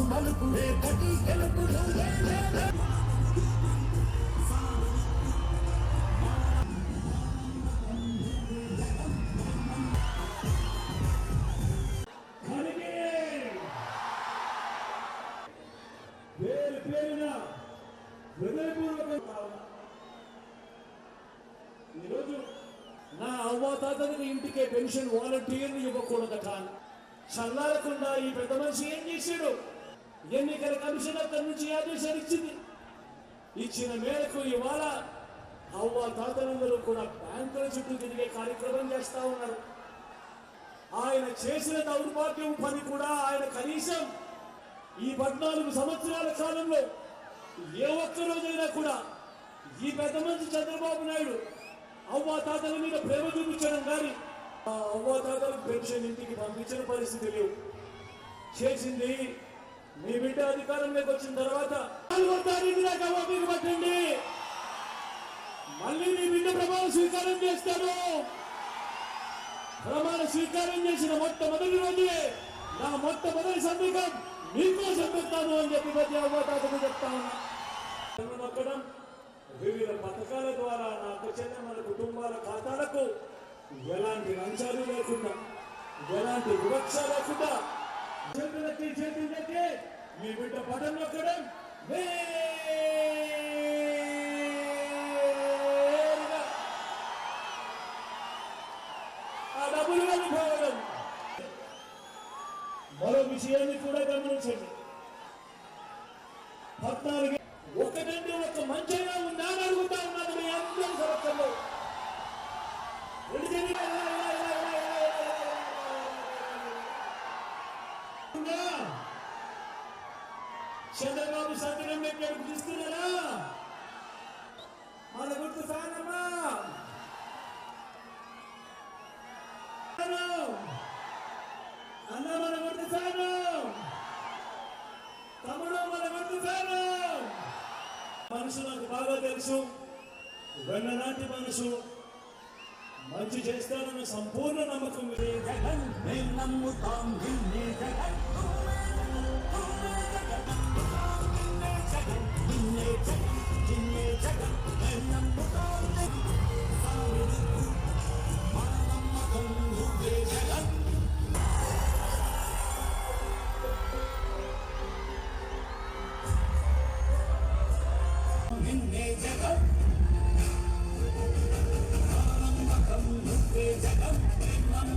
మలుపు మలుపు రేపటి గెలుపు పేరు పేరున హృదయపూర్వక ఈరోజు నా అవ్వాతాతనికి ఇంటికే పెన్షన్ వాలంటీర్లు ఇవ్వకూడదట. చల్లారకుండా ఈ పెద్ద మనిషి ఏం చేశాడు? ఎన్నికల కమిషన్ అక్కడి నుంచి ఆదేశాలు ఇచ్చింది. ఇచ్చిన మేరకు ఇవాళ అవ్వ తాతలందరూ కూడా బ్యాంకుల చుట్టూ తిరిగే కార్యక్రమం చేస్తా ఉన్నారు. ఆయన చేసిన దౌర్భాగ్యం పని కూడా ఆయన కనీసం ఈ పద్నాలుగు సంవత్సరాల కాలంలో ఏ ఒక్క రోజైనా కూడా ఈ పెద్ద మంచి చంద్రబాబు నాయుడు అవ్వ తాతల మీద ప్రేమ చూపించడం కానీ అవ్వ అవ్వా తాతలకు పెన్షన్ ఇంటికి పంపించిన పరిస్థితి లేవు. చేసింది మీ బిడ్డ అధికారంలోకి వచ్చిన తర్వాత నాలుగో తారీఖు దాకా ఓపిక పట్టండి మళ్ళీ మీ బిడ్డ ప్రమాణ స్వీకారం చేస్తాడు. ప్రమాణ స్వీకారం చేసిన మొట్టమొదటి రోజే నా మొట్టమొదటి సంతకం మీకోసం పెడతాను అని చెప్పి మధ్య అవ్వతాతకు చెప్తా ఉన్నా. నొక్కడం వివిధ పథకాల ద్వారా నా అక్క మన కుటుంబాల ఖాతాలకు ఎలాంటి లంచాలు లేకుండా ఎలాంటి వివక్ష లేకుండా చేతులకి చేతులకి మీ బిడ్డ పటం నొక్కడం ఆ డబ్బులు వెళ్ళిపోవడం మరో విషయాన్ని కూడా గమనించండి. పద్నాలుగు ఒకటంటే ఒక మంచిగా ఉందా అని అడుగుతా ఉన్నాను మీ అందరి సంవత్సరంలో ఉందా? చంద్రబాబు సంతకం పెట్టాడు పిలుస్తున్నారా మన గుర్తు సాగమ్మా అన్న మన గుర్తు సాగు తమ్ముడు మన గుర్తు సాగు మనసు నాకు బాగా తెలుసు. వెన్ననాటి మనసు మంచి చేస్తానన్న సంపూర్ణ నమ్మకం ఉంది. జగన్ మేం నమ్ముతాం. నిన్నే జగన్, నిన్నే